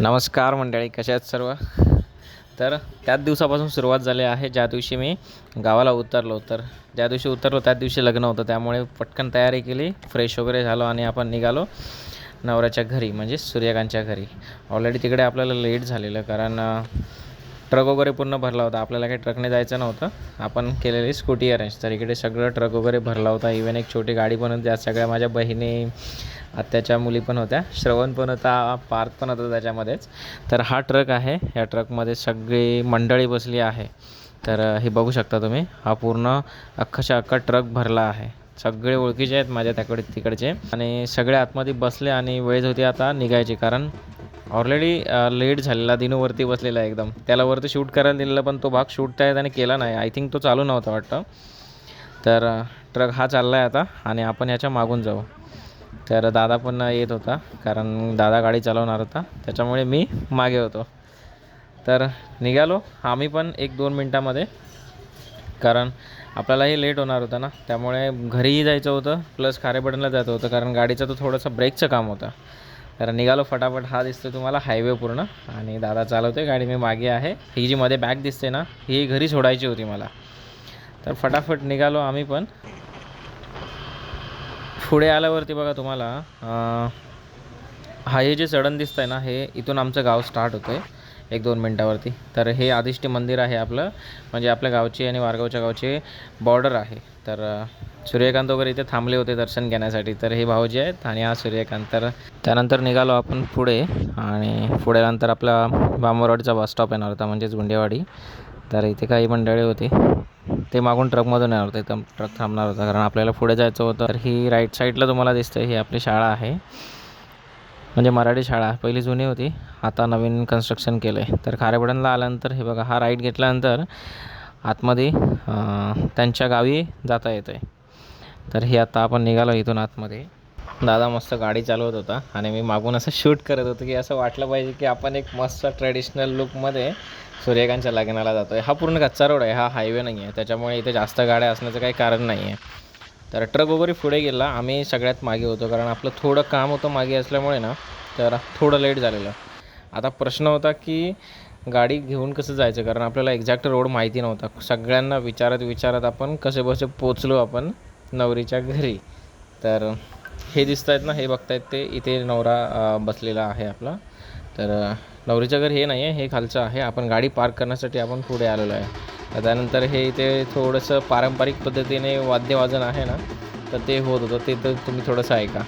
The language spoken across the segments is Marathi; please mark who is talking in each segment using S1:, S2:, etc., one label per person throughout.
S1: नमस्कार मंडळी कशा आहेत सर्व? तर त्याच दिवसापासून सुरुवात झाली आहे. ज्या दिवशी मी गावाला उतरलो तर ज्या दिवशी उतरलो त्याच दिवशी लग्न होतं. त्यामुळे पटकन तयारी केली फ्रेश वगैरे झालो आणि आपण निघालो नवऱ्याच्या घरी म्हणजे सूर्यकांतच्या घरी. ऑलरेडी तिकडे आपल्याला लेट झालेलं कारण ट्रक वगैरे पूर्ण भरला होता. आपल्याला काही ट्रकने जायचं नव्हतं. आपण केलेली स्कूटी अरेंज तर इकडे सगळं ट्रक वगैरे भरला होता. इवन एक छोटी गाडी पण होती. त्यात सगळ्या माझ्या बहिणी आत्याच्या मुली पण होत्या. श्रवण पण होता पार्थ पण होता त्याच्यामध्येच. तर हा ट्रक आहे. या ट्रकमध्ये सगळी मंडळी बसली आहे. तर हे बघू शकता तुम्ही. हा पूर्ण अख्खाच्या अख्खा ट्रक भरला आहे. सगळे ओळखीचे आहेत माझ्या त्याकडे तिकडचे. आणि सगळे आतमध्ये बसले आणि वेळ होती आता निघायची. कारण ऑलरेडी लेट झालेला दिनूवरती बसलेला आहे एकदम. त्याला वरती शूट करायला दिलेलं पण तो भाग शूट त्या त्याने केला नाही. आय थिंक तो चालू नव्हता वाटतं. तर ट्रक हा चालला आहे आता आणि आपण ह्याच्या मागून जाऊ. तर दादा पण येत होता कारण दादा गाडी चालवणार होता. त्याच्यामुळे मी मागे होतो. तर निघालो. आम्ही पण एक दोन मिनटामध्ये कारण आपल्यालाही लेट होणार होतं ना. त्यामुळे घरीही जायचं होतं प्लस खारेपटणला जायचं होतं कारण गाडीचं तो थोडंसं ब्रेकचं काम होतं. तर निघालो फटाफट. हा दिसतो तुम्हाला हायवे पूर्ण. आणि दादा चालवते गाडी मी मागे आहे. ही जी मध्ये बॅग दिसते ना ही घरी सोडायची होती मला. तर फटाफट निघालो आम्ही पण. पुढे आल्यावरती बघा तुम्हाला हा हे जे चढण दिसतंय ना हे इथून आमचं गाव स्टार्ट होतं आहे एक दोन मिनटावरती. तर हे आदिष्टी मंदिर आहे आपलं. म्हणजे आपल्या गावची आणि वारगावच्या गावची बॉर्डर आहे. तर सूर्यकांत वगैरे इथे थांबले होते दर्शन घेण्यासाठी. तर हे भाऊजी आहेत आणि हा सूर्यकांत. तर त्यानंतर निघालो आपण पुढे आणि पुढे नंतर आपला बांबरवाडीचा बस स्टॉप येणार होता म्हणजेच गुंडेवाडी. तर इथे काही मंडळी होती. ते मागून ट्रकमधून येणार होते. तर ट्रक थांबणार होता कारण आपल्याला पुढे जायचं होतं. तर ही राईट साईडला तुम्हाला दिसतं ही आपली शाळा आहे. म्हणजे मराठी शाळा पहिली जुनी होती. आता नवीन कन्स्ट्रक्शन केलं आहे तर खारेपाटणला आल्यानंतर हे बघा हा राईट घेतल्यानंतर आतमध्ये त्यांच्या गावी जाता येतं आहे तर हे आता आपण निघालो इथून आतमध्ये. दादा मस्त गाडी चालवत होता आणि मी मागून असं शूट करत होतो की असं वाटलं पाहिजे की आपण एक मस्त ट्रेडिशनल लुकमध्ये सूर्यकांतच्या लग्नाला जातो आहे हा पूर्ण कच्चा रोड आहे हा हायवे नाही आहे त्याच्यामुळे इथे जास्त गाड्या असण्याचं काही कारण नाही आहे तर ट्रक वगैरे पुढे गेला. आम्ही सगळ्यात मागे होतो कारण आपलं थोडं काम होतं मागे असल्यामुळे ना तर थोडं लेट झालेलं. आता प्रश्न होता की गाडी घेऊन कसं जायचं? कारण आपल्याला एक्झॅक्ट रोड माहिती नव्हता. सगळ्यांना विचारत विचारत आपण कसे बसे पोचलो आपण नवरीच्या घरी. तर हे दिसत आहेत ना हे बघतायत ते. इथे नवरा बसलेला आहे आपला. तर नवरीच्या नवरीचं घर हे नाही आहे हे खालचं आहे. आपण गाडी पार्क करण्यासाठी आपण पुढे आलेलो आहे. त्यानंतर हे इथे थोडंसं पारंपरिक पद्धतीने वाद्यवादन आहे ना तर ते होत होतं. ते तर तुम्ही थोडंसं ऐका.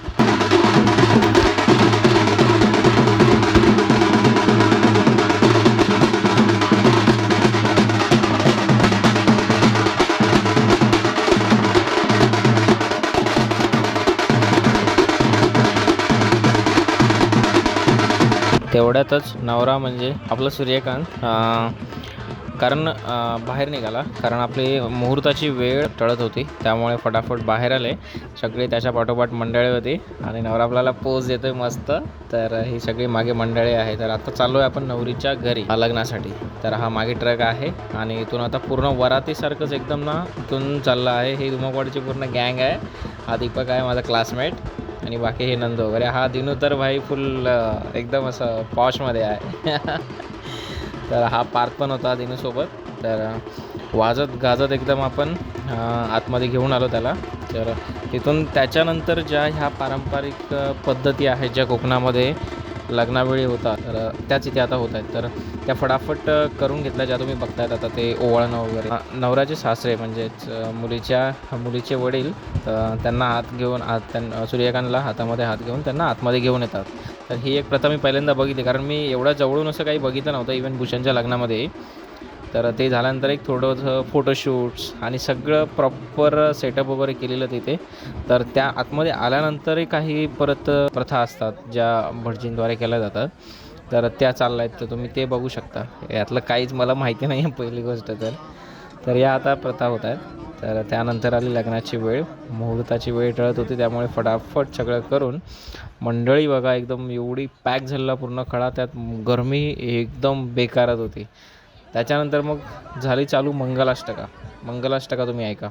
S1: तेवढ्यातच नवरा म्हणजे आपला सूर्यकांत. कारण बाहेर निघाला. कारण आपली मुहूर्ताची वेळ टळत होती. त्यामुळे फटाफट बाहेर आले. सगळे त्याच्या पाठोपाठ मंडळी होती. आणि नवरा आपल्याला पोज आहे मस्त. तर ही सगळी मागे मंडळी आहे. तर आता चाललो आहे आपण नवरीच्या घरी लग्नासाठी तर हा मागे ट्रक आहे. आणि इथून आता पूर्ण वरातीसारखंच एकदम ना इथून चाललं आहे. ही धुमकवाडीची पूर्ण गँग आहे. हा दीपक आहे माझा क्लासमेट. आणि बाकी हे नंद वगैरे. हा दिनू तर भाई फुल एकदम असं पॉशमध्ये आहे. तर हा पार्क पण होता दिनूसोबत. तर वाजत गाजत एकदम आपण आतमध्ये घेऊन आलो त्याला. तर तिथून त्याच्यानंतर ज्या ह्या पारंपरिक पद्धती आहेत ज्या कोकणामध्ये लग्नावेळी होतात तर त्याच इथे आता होत आहेत. तर त्या फटाफट करून घेतल्या ज्या तुम्ही बघतायत आता ते ओवाळणं वगैरे. नवऱ्याचे सासरे म्हणजेच मुलीच्या मुलीचे वडील त्यांना हात घेऊन हात त्यां सूर्यकांतला हातामध्ये हात घेऊन त्यांना आतमध्ये घेऊन येतात. तर ही एक प्रथा मी पहिल्यांदा बघितली. कारण मी एवढा जवळून असं काही बघितलं नव्हतं इव्हन भूषणच्या लग्नामध्ये. तर ते झाल्यानंतर एक थोडंसं फोटोशूट्स आणि सगळं प्रॉपर सेटअप वगैरे केलेलं तिथे. तर त्या आतमध्ये आल्यानंतरही काही परत प्रथा असतात ज्या भटजींद्वारे केल्या जातात. तर त्या चालल्या आहेत तर तुम्ही ते बघू शकता. यातलं काहीच मला माहिती नाही आहे पहिली गोष्ट तर. तर या आता प्रथा होत आहेत. तर त्यानंतर आली लग्नाची वेळ. मुहूर्ताची वेळ टळत होती त्यामुळे फटाफट सगळं करून मंडळी बघा एकदम एवढी पॅक झालेला पूर्ण खडा त्यात गरमी एकदम बेकारत होती. त्याच्यानंतर मग झाली चालू मंगलाष्टका. मंगलाष्टका तुम्ही ऐका.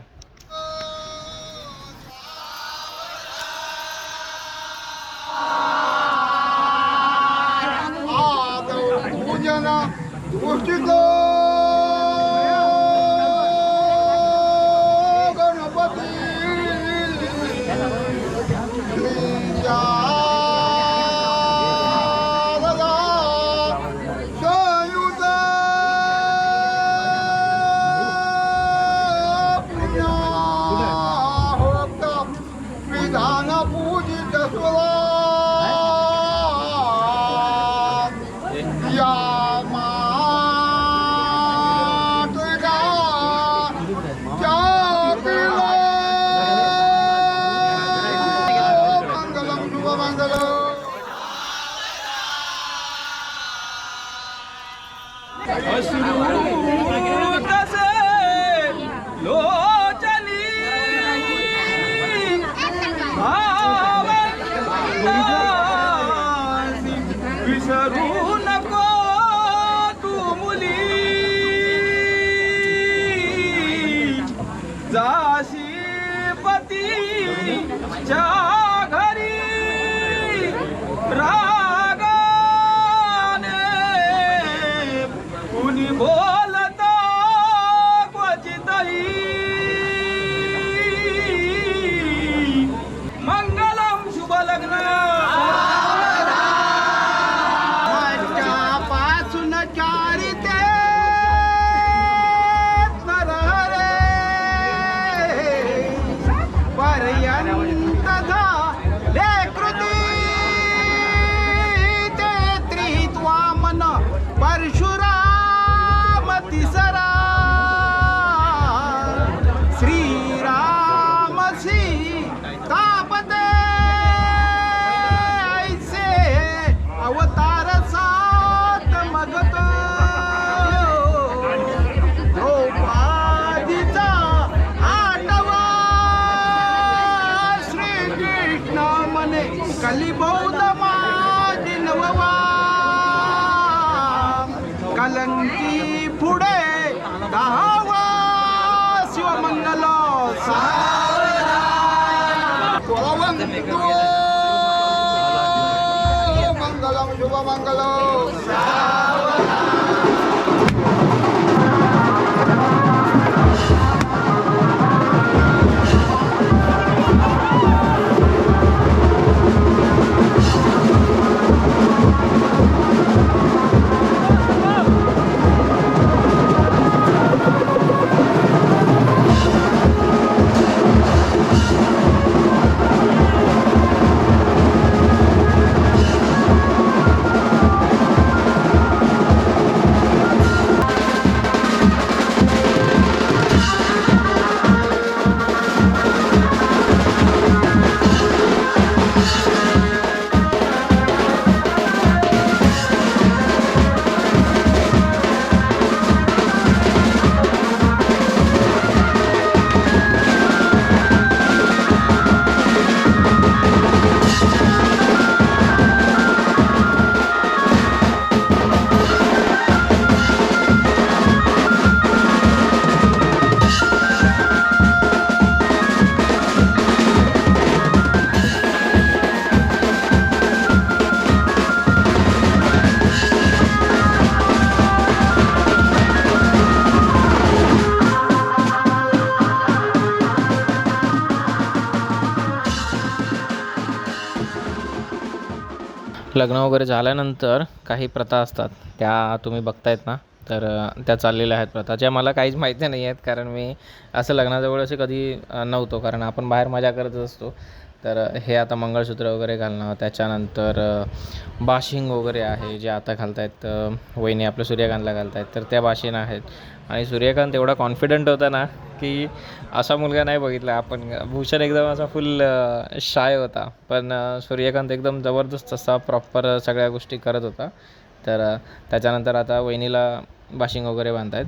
S2: God. மங்களம் लग्न
S1: वगैरे झाल्यानंतर काही प्रथा असतात त्या तुम्ही बघतायत ना? तर त्या चाललेल्या आहेत प्रथा ज्या मला काहीच माहिती नाही आहेत कारण मी असं लग्नाजवळ असे कधी नव्हतो कारण आपण बाहेर मजा करत असतो. तर हे आता मंगळसूत्र वगैरे घालणं त्याच्यानंतर बाशिंग वगैरे आहे जे आता घालतायत वहिनी आपल्या सूर्यकांतला घालतायत तर त्या बाशिंग आहेत. आणि सूर्यकांत एवढा कॉन्फिडंट होता ना की असा मुलगा नाही बघितला. आपण भूषण एकदम असा फुल शाय होता. पण सूर्यकांत एकदम जबरदस्त असा प्रॉपर सगळ्या गोष्टी करत होता. तर त्याच्यानंतर आता वहिनीला बाशिंग वगैरे बांधतायत.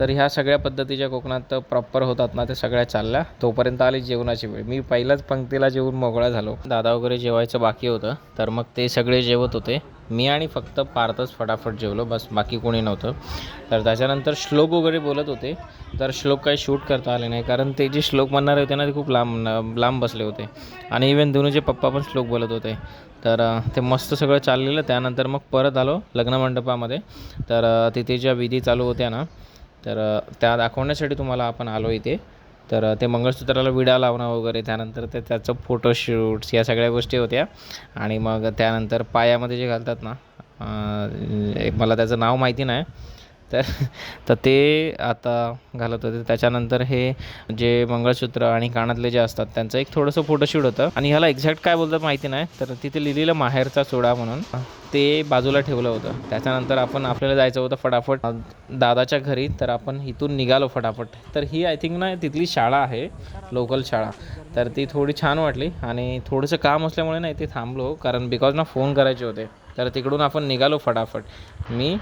S1: तर ह्या सगळ्या पद्धतीच्या कोकणात प्रॉपर होतात ना त्या सगळ्या चालल्या. तोपर्यंत आली जेवणाची वेळ. मी पहिल्याच पंक्तीला जेवून मोकळा झालो. दादा वगैरे जेवायचं बाकी होतं. तर मग ते सगळे जेवत होते. मी आणि फक्त पार्थच फटाफट जेवलो बस बाकी कोणी नव्हतं. तर त्याच्यानंतर श्लोक वगैरे बोलत होते. तर श्लोक काही शूट करता आले नाही कारण ते जे श्लोक म्हणणारे होते ना ते खूप लांब लांब बसले होते. आणि इवन दोनूचे पप्पा पण श्लोक बोलत होते. तर ते मस्त सगळं चाललेलं. त्यानंतर मग परत आलो लग्नमंडपामध्ये तर तिथे ज्या विधी चालू होत्या ना तर त्या दाखवण्यासाठी तुम्हाला आपण आलो इथे. तर ते मंगळसूत्राला विडा लावणं वगैरे त्यानंतर ते त्याचं फोटोशूट्स या सगळ्या गोष्टी होत्या. आणि मग त्यानंतर पायामध्ये जे घालतात ना एक मला त्याचं नाव माहिती नाही. तर तर ते आता घालत होते. त्याच्यानंतर हे जे मंगळसूत्र आणि कानातले जे असतात त्यांचं एक थोडंसं फोटोशूट होतं. आणि ह्याला एक्झॅक्ट काय बोलतात माहिती नाही तर तिथे लिहिलेलं माहेरचा चुडा म्हणून ते बाजूला ठेवलं होतं. त्याच्यानंतर आपण आपल्याला जायचं होतं फटाफट. दादाच्या घरी तर आपण इथून निघालो फटाफट. तर ही आय थिंक ना तिथली शाळा आहे लोकल शाळा. तर ती थोडी छान वाटली आणि थोडंसं काम असल्यामुळे ना इथे थांबलो कारण बिकॉज ना फोन करायचे होते तर तिकडून आपण निघालो फटाफट. मी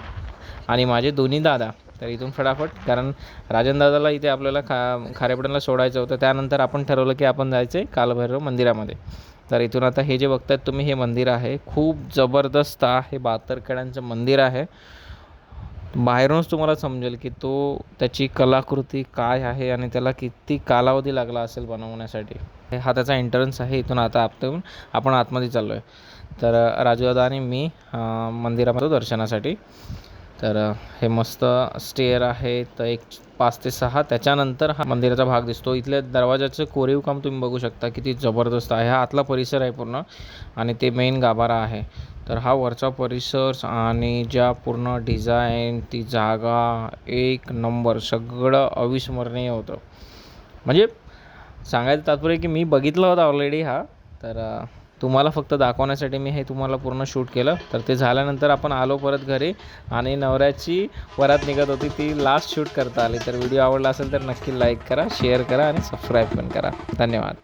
S1: आणि माझे दोन्ही दादा. तर इथून फटाफट कारण राजन दादाला इथे आपल्याला खा खारेपटनला सोडायचं होतं. त्यानंतर आपण ठरवलं की आपण जायचं आहे कालभैरव मंदिरामध्ये. तर इथून आता हे जे बघतायत तुम्ही हे मंदिर आहे. खूप जबरदस्त आहे बहात्तर मंदिर आहे. बाहेरूनच तुम्हाला समजेल की तो त्याची कलाकृती काय आहे आणि त्याला किती कालावधी लागला असेल बनवण्यासाठी. हे हा त्याचा एंट्रन्स आहे इथून आता आपण आपण आतमध्ये चाललो आहे तर राजूदादा आणि मी मंदिरामध्ये दर्शनासाठी तर हे मस्त स्टेअर आहे. तर एक पाच ते सहा त्याच्यानंतर हा मंदिराचा भाग दिसतो. इथल्या दरवाजाचं कोरीव काम तुम्ही बघू शकता. किती जबरदस्त आहे. हा आतला परिसर आहे पूर्ण आणि ते मेन गाभारा आहे. तर हा वरचा परिसर आणि ज्या पूर्ण डिझाईन ती जागा एक नंबर. सगळं अविस्मरणीय होतं. म्हणजे सांगायचं तात्पर्य की मी बघितलं होतं ऑलरेडी हा. तर तुम्हाला फक्त दाखवण्यासाठी मी हे तुम्हाला पूर्ण शूट केलं. तर ते झाल्यानंतर आपण आलो परत घरी आणि नवऱ्याची वरात निघत होती. ती लास्ट शूट करता आली. तर व्हिडिओ आवडला असेल तर नक्की लाईक करा शेअर करा आणि सबस्क्राईब पण करा. धन्यवाद.